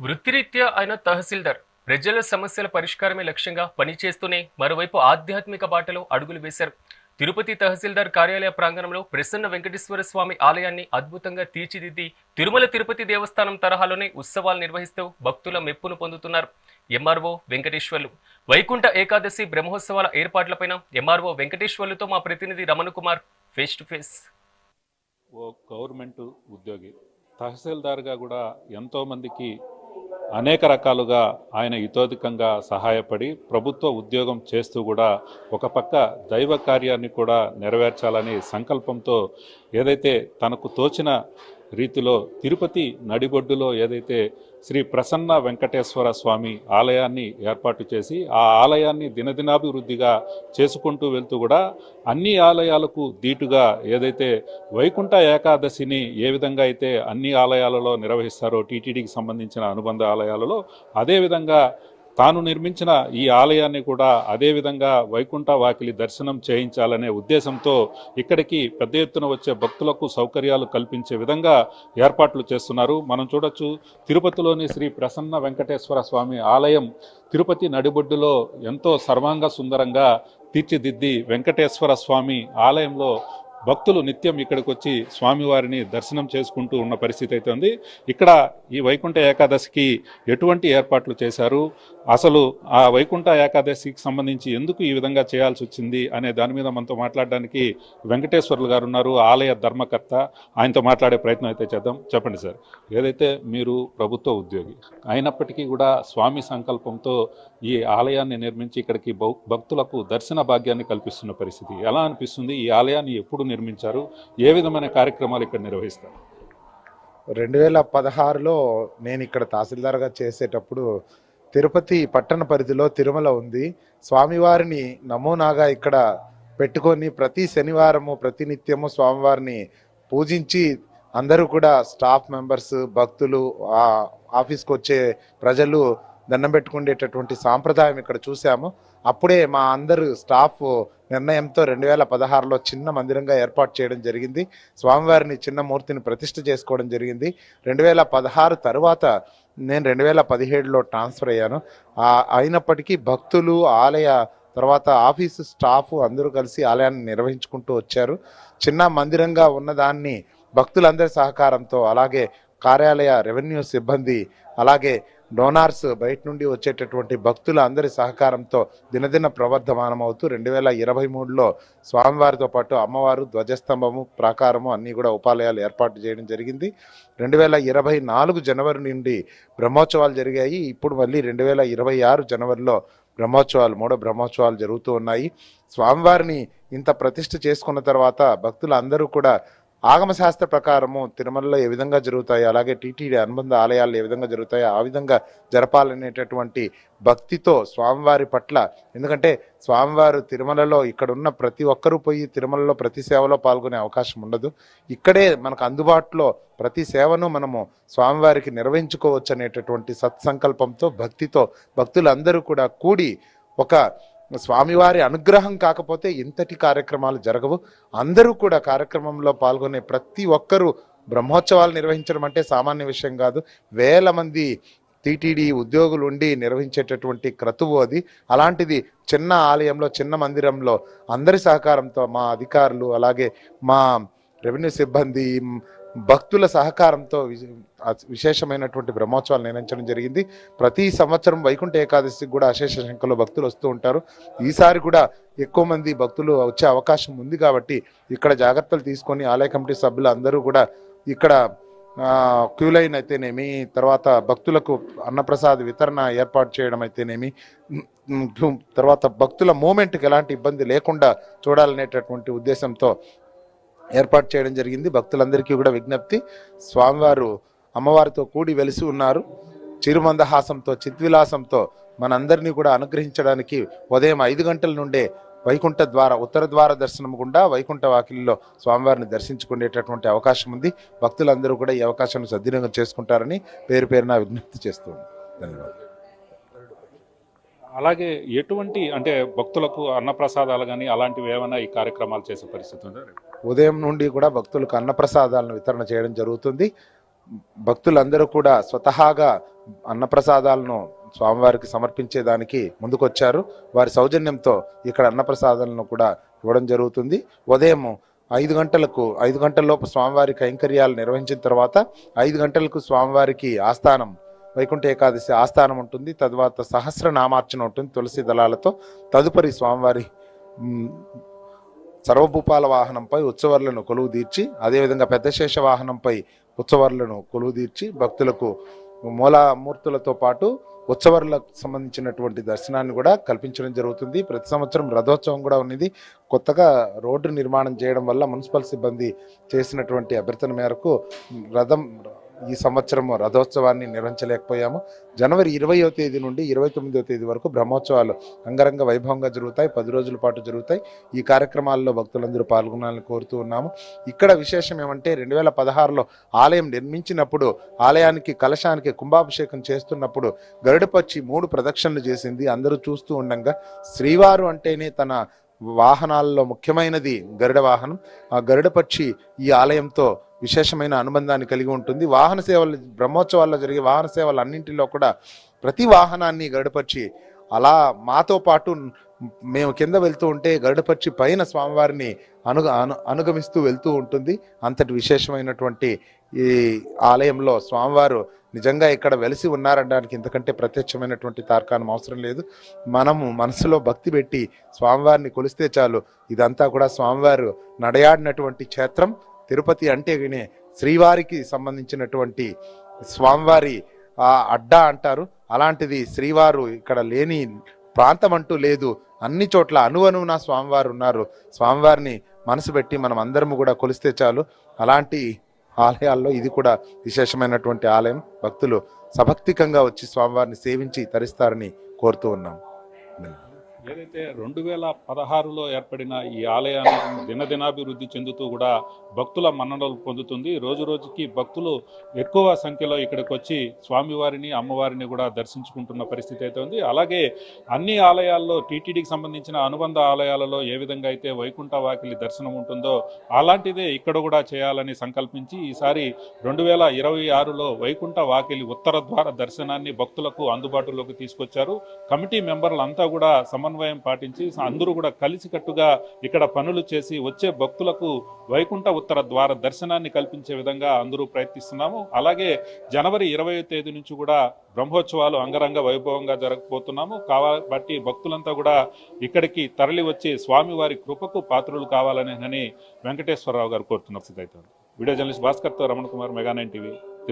వృత్తిరీత్యా ఆయన తహసీల్దార్. ప్రజల సమస్యల పరిష్కారమే లక్ష్యంగా పనిచేస్తూనే మరోవైపు ఆధ్యాత్మిక బాటలో అడుగులు వేశారు. తిరుపతి తహసీల్దార్ కార్యాలయ ప్రాంగణంలో ప్రసన్న వెంకటేశ్వర స్వామి ఆలయాన్ని అద్భుతంగా తీర్చిదిద్ది తిరుమల తిరుపతి దేవస్థానం తరహాలోనే ఉత్సవాలు నిర్వహిస్తూ భక్తుల మెప్పును పొందుతున్నారు ఎంఆర్ఓ వెంకటేశ్వర్లు. వైకుంఠ ఏకాదశి బ్రహ్మోత్సవాల ఏర్పాట్లపైన ఎంఆర్ఓ వెంకటేశ్వర్లతో మా ప్రతినిధి Ramana Kumar face to face. Oh government ఉద్యోగి. తహసీల్దార్గా కూడా ఎంతోమందికి అనేక రకాలుగా ఆయన ఇతోధికంగా సహాయపడి ప్రభుత్వ ఉద్యోగం చేస్తూ కూడా ఒక పక్క దైవ కార్యాన్ని కూడా నెరవేర్చాలని సంకల్పంతో ఏదైతే తనకు తోచిన రీతిలో తిరుపతి నడిబొడ్డులో ఏదైతే శ్రీ ప్రసన్న వెంకటేశ్వర స్వామి ఆలయాన్ని ఏర్పాటు చేసి ఆ ఆలయాన్ని దినదినాభివృద్ధిగా చేసుకుంటూ వెళ్తూ కూడా అన్ని ఆలయాలకు దీటుగా ఏదైతే వైకుంఠ ఏకాదశిని ఏ విధంగా అయితే అన్ని ఆలయాలలో నిర్వహిస్తారో టీటీడీకి సంబంధించిన అనుబంధ ఆలయాలలో అదేవిధంగా తాను నిర్మించిన ఈ ఆలయాన్ని కూడా అదేవిధంగా వైకుంఠ వాకిలి దర్శనం చేయించాలనే ఉద్దేశంతో ఇక్కడికి పెద్ద ఎత్తున వచ్చే భక్తులకు సౌకర్యాలు కల్పించే విధంగా ఏర్పాట్లు చేస్తున్నారు. మనం చూడొచ్చు తిరుపతిలోని శ్రీ ప్రసన్న వెంకటేశ్వర స్వామి ఆలయం తిరుపతి నడిబొడ్డులో ఎంతో సర్వాంగ సుందరంగా తీర్చిదిద్ది వెంకటేశ్వర స్వామి ఆలయంలో భక్తులు నిత్యం ఇక్కడికి వచ్చి స్వామివారిని దర్శనం చేసుకుంటూ ఉన్న పరిస్థితి అయితే ఉంది. ఇక్కడ ఈ వైకుంఠ ఏకాదశికి ఎటువంటి ఏర్పాట్లు చేశారు? అసలు ఆ వైకుంఠ ఏకాదశికి సంబంధించి ఎందుకు ఈ విధంగా చేయాల్సి వచ్చింది? అనే దాని మీద మనతో మాట్లాడడానికి వెంకటేశ్వర్లు గారు ఉన్నారు ఆలయ ధర్మకర్త. ఆయనతో మాట్లాడే ప్రయత్నం అయితే చేద్దాం. చెప్పండి సార్ ఏదైతే మీరు ప్రభుత్వ ఉద్యోగి అయినప్పటికీ కూడా స్వామి సంకల్పంతో ఈ ఆలయాన్ని నిర్మించి ఇక్కడికి భౌ- భక్తులకు దర్శన భాగ్యాన్ని కల్పిస్తున్న పరిస్థితి ఎలా అనిపిస్తుంది? ఈ ఆలయాన్ని ఎప్పుడు నిర్మించారు? ఏ విధమైన కార్యక్రమాలు ఇక్కడ నిర్వహిస్తారు? రెండు వేల పదహారులో నేను ఇక్కడ తహసీల్దార్గా చేసేటప్పుడు తిరుపతి పట్టణ పరిధిలో తిరుమల ఉంది. స్వామివారిని నమూనాగా ఇక్కడ పెట్టుకొని ప్రతి శనివారము ప్రతి నిత్యము స్వామివారిని పూజించి అందరూ కూడా స్టాఫ్ మెంబర్స్ భక్తులు ఆఫీస్కి వచ్చే ప్రజలు దండం పెట్టుకునేటటువంటి సాంప్రదాయం ఇక్కడ చూసాము. అప్పుడే మా అందరు స్టాఫ్ నిర్ణయంతో రెండు వేల పదహారులో చిన్న మందిరంగా ఏర్పాటు చేయడం జరిగింది. స్వామివారిని చిన్న మూర్తిని ప్రతిష్ఠ చేసుకోవడం జరిగింది. రెండు వేల పదహారు తర్వాత నేను రెండు వేల పదిహేడులో ట్రాన్స్ఫర్ అయ్యాను. అయినప్పటికీ భక్తులు ఆలయ తర్వాత ఆఫీసు స్టాఫ్ అందరూ కలిసి ఆలయాన్ని నిర్వహించుకుంటూ వచ్చారు. చిన్న మందిరంగా ఉన్నదాన్ని భక్తులందరి సహకారంతో అలాగే కార్యాలయ రెవెన్యూ సిబ్బంది అలాగే డోనార్స్ బయట నుండి వచ్చేటటువంటి భక్తుల అందరి సహకారంతో దినదిన ప్రవర్ధమానం అవుతూ రెండు వేల ఇరవై మూడులో స్వామివారితో పాటు అమ్మవారు ధ్వజస్తంభము ప్రాకారము అన్నీ కూడా ఉపాలయాలు ఏర్పాటు చేయడం జరిగింది. రెండు వేల ఇరవై నాలుగు జనవరి నుండి బ్రహ్మోత్సవాలు జరిగాయి. ఇప్పుడు మళ్ళీ రెండు వేల ఇరవై ఆరు జనవరిలో బ్రహ్మోత్సవాలు మూడో బ్రహ్మోత్సవాలు జరుగుతూ ఉన్నాయి. స్వామివారిని ఇంత ప్రతిష్ఠ చేసుకున్న తర్వాత భక్తులు అందరూ కూడా ఆగమశాస్త్ర ప్రకారము తిరుమలలో ఏ విధంగా జరుగుతాయి అలాగే టీటీడీ అనుబంధ ఆలయాలు ఏ విధంగా జరుగుతాయో ఆ విధంగా జరపాలనేటటువంటి భక్తితో స్వామివారి పట్ల ఎందుకంటే స్వామివారు తిరుమలలో ఇక్కడ ఉన్న ప్రతి ఒక్కరూ పోయి తిరుమలలో ప్రతి సేవలో పాల్గొనే అవకాశం ఉండదు. ఇక్కడే మనకు అందుబాటులో ప్రతి సేవను మనము స్వామివారికి నిర్వహించుకోవచ్చు అనేటటువంటి సత్సంకల్పంతో భక్తితో భక్తులందరూ కూడా కూడి ఒక స్వామివారి అనుగ్రహం కాకపోతే ఇంతటి కార్యక్రమాలు జరగవు. అందరూ కూడా కార్యక్రమంలో పాల్గొనే ప్రతి ఒక్కరూ బ్రహ్మోత్సవాలు నిర్వహించడం అంటే సామాన్య విషయం కాదు. వేల మంది టీటీడీ ఉద్యోగులు ఉండి నిర్వహించేటటువంటి క్రతువు అది. అలాంటిది చిన్న ఆలయంలో చిన్న మందిరంలో అందరి సహకారంతో మా అధికారులు అలాగే మా రెవెన్యూ సిబ్బంది భక్తుల సహకారంతో విశేషమైనటువంటి బ్రహ్మోత్సవాలు నిర్వహించడం జరిగింది. ప్రతి సంవత్సరం వైకుంఠ ఏకాదశికి కూడా అశేష సంఖ్యలో భక్తులు వస్తూ ఉంటారు. ఈసారి కూడా ఎక్కువ మంది భక్తులు వచ్చే అవకాశం ఉంది కాబట్టి ఇక్కడ జాగ్రత్తలు తీసుకొని ఆలయ కమిటీ సభ్యులు అందరూ కూడా ఇక్కడ క్యూలైన్ క్యూ లైన్ అయితేనేమి తర్వాత భక్తులకు అన్నప్రసాద వితరణ ఏర్పాటు చేయడం అయితేనేమి తర్వాత భక్తుల మూమెంట్కి ఎలాంటి ఇబ్బంది లేకుండా చూడాలనేటటువంటి ఉద్దేశంతో ఏర్పాటు చేయడం జరిగింది. భక్తులందరికీ కూడా విజ్ఞప్తి. స్వామివారు అమ్మవారితో కూడి వెలిసి ఉన్నారు. చిరుమందహాసంతో చిద్విలాసంతో మనందరినీ కూడా అనుగ్రహించడానికి ఉదయం ఐదు గంటల నుండే వైకుంఠ ద్వార ఉత్తర ద్వార దర్శనం గుండా వైకుంఠ వాకిలిలో స్వామివారిని దర్శించుకునేటటువంటి అవకాశం ఉంది. భక్తులందరూ కూడా ఈ అవకాశాన్ని సద్వినియోగం చేసుకుంటారని పేరు పేరున విజ్ఞప్తి చేస్తుంది ధన్యవాదాలు. అలాగే ఎటువంటి అంటే భక్తులకు అన్నప్రసాదాలు కానీ అలాంటివి ఏమైనా ఈ కార్యక్రమాలు చేసే పరిస్థితి ఉందా? ఉదయం నుండి కూడా భక్తులకు అన్నప్రసాదాలను వితరణ చేయడం జరుగుతుంది. భక్తులందరూ కూడా స్వతహాగా అన్నప్రసాదాలను స్వామివారికి సమర్పించేదానికి ముందుకొచ్చారు. వారి సౌజన్యంతో ఇక్కడ అన్నప్రసాదాలను కూడా ఇవ్వడం జరుగుతుంది. ఉదయం ఐదు గంటలకు ఐదు గంటలలోపు స్వామివారి కైంకర్యాలు నిర్వహించిన తర్వాత ఐదు గంటలకు స్వామివారికి ఆస్థానం వైకుంఠ ఏకాదశి ఆస్థానం ఉంటుంది. తరువాత సహస్రనామార్చన ఉంటుంది. తులసి దళాలతో తదుపరి స్వామివారి సర్వభూపాల వాహనంపై ఉత్సవాలను కొలువు తీర్చి అదేవిధంగా పెద్దశేష వాహనంపై ఉత్సవాలను కొలువు తీర్చి భక్తులకు మూలామూర్తులతో పాటు ఉత్సవాలకు సంబంధించినటువంటి దర్శనాన్ని కూడా కల్పించడం జరుగుతుంది. ప్రతి సంవత్సరం రథోత్సవం కూడా ఉన్నది. కొత్తగా రోడ్డు నిర్మాణం చేయడం వల్ల మున్సిపల్ సిబ్బంది చేసినటువంటి అభ్యర్థన మేరకు రథం ఈ సంవత్సరం రథోత్సవాన్ని నిర్వహించలేకపోయాము. జనవరి ఇరవయో తేదీ నుండి ఇరవై తొమ్మిదో తేదీ వరకు బ్రహ్మోత్సవాలు అంగరంగ వైభవంగా జరుగుతాయి. పది రోజుల పాటు జరుగుతాయి. ఈ కార్యక్రమాల్లో భక్తులందరూ పాల్గొనాలని కోరుతూ ఉన్నాము. ఇక్కడ విశేషం ఏమంటే రెండు వేల పదహారులో ఆలయం నిర్మించినప్పుడు ఆలయానికి కలశానికి కుంభాభిషేకం చేస్తున్నప్పుడు గరుడపచ్చి మూడు ప్రదక్షిణలు చేసింది. అందరూ చూస్తూ ఉండగా శ్రీవారు అంటేనే తన వాహనాల్లో ముఖ్యమైనది గరుడ వాహనం. ఆ గరుడ పక్షి ఈ ఆలయంతో విశేషమైన అనుబంధాన్ని కలిగి ఉంటుంది. వాహన సేవలు బ్రహ్మోత్సవాల్లో జరిగే వాహన సేవలు అన్నింటిలో కూడా ప్రతి వాహనాన్ని గరుడపక్షి అలా మాతో పాటు మేము కింద వెళ్తూ ఉంటే గరుడపక్షి పైన స్వామివారిని అను అను అనుగమిస్తూ వెళ్తూ ఉంటుంది. అంతటి విశేషమైనటువంటి ఈ ఆలయంలో స్వామివారు నిజంగా ఇక్కడ వెలిసి ఉన్నారనడానికి ఇంతకంటే ప్రత్యక్షమైనటువంటి తార్కాణం అవసరం లేదు. మనము మనసులో భక్తి పెట్టి స్వామివారిని కొలిస్తే చాలు. ఇదంతా కూడా స్వామివారు నడయాడినటువంటి క్షేత్రం. తిరుపతి అంటే వినే శ్రీవారికి సంబంధించినటువంటి స్వామివారి ఆ అడ్డా అంటారు. అలాంటిది శ్రీవారు ఇక్కడ లేని ప్రాంతం అంటూ లేదు. అన్ని చోట్ల అనువనువున స్వామివారు ఉన్నారు. స్వామివారిని మనసు పెట్టి మనం అందరము కూడా కొలిస్తే చాలు. అలాంటి ఆలయాల్లో ఇది కూడా విశేషమైనటువంటి ఆలయం. భక్తులు సభక్తికంగా వచ్చి స్వామివారిని సేవించి తరిస్తారని కోరుతూ ఉన్నాం. ఏదైతే రెండు వేల పదహారులో ఏర్పడిన ఈ ఆలయాన్ని దినదినాభివృద్ధి చెందుతూ కూడా భక్తుల మన్ననలు పొందుతుంది. రోజు రోజుకి భక్తులు ఎక్కువ సంఖ్యలో ఇక్కడికి వచ్చి స్వామివారిని అమ్మవారిని కూడా దర్శించుకుంటున్న పరిస్థితి అయితే ఉంది. అలాగే అన్ని ఆలయాల్లో టీటీడీకి సంబంధించిన అనుబంధ ఆలయాలలో ఏ విధంగా అయితే వైకుంఠ వాకిలి దర్శనం ఉంటుందో అలాంటిదే ఇక్కడ కూడా చేయాలని సంకల్పించి ఈసారి రెండు వేల ఇరవై ఆరులో వైకుంఠ వాకిలి ఉత్తర ద్వార దర్శనాన్ని భక్తులకు అందుబాటులోకి తీసుకొచ్చారు. కమిటీ మెంబర్లంతా కూడా సమన్వయం పాటించి అందరూ కూడా కలిసికట్టుగా ఇక్కడ పనులు చేసి వచ్చే భక్తులకు వైకుంఠ ఉత్తర ద్వార దర్శనాన్ని కల్పించే విధంగా అందరూ ప్రయత్నిస్తున్నాము. అలాగే జనవరి ఇరవై తేదీ నుంచి కూడా బ్రహ్మోత్సవాలు అంగరంగ వైభవంగా జరగబోతున్నాము. కాబట్టి భక్తులంతా కూడా ఇక్కడికి తరలి వచ్చి స్వామివారి కృపకు పాత్రులు కావాలనేనని వెంకటేశ్వరరావు గారు కోరుతున్న స్థితి అయితే video journalist భాస్కర్తో Ramana Kumar mega nine TV.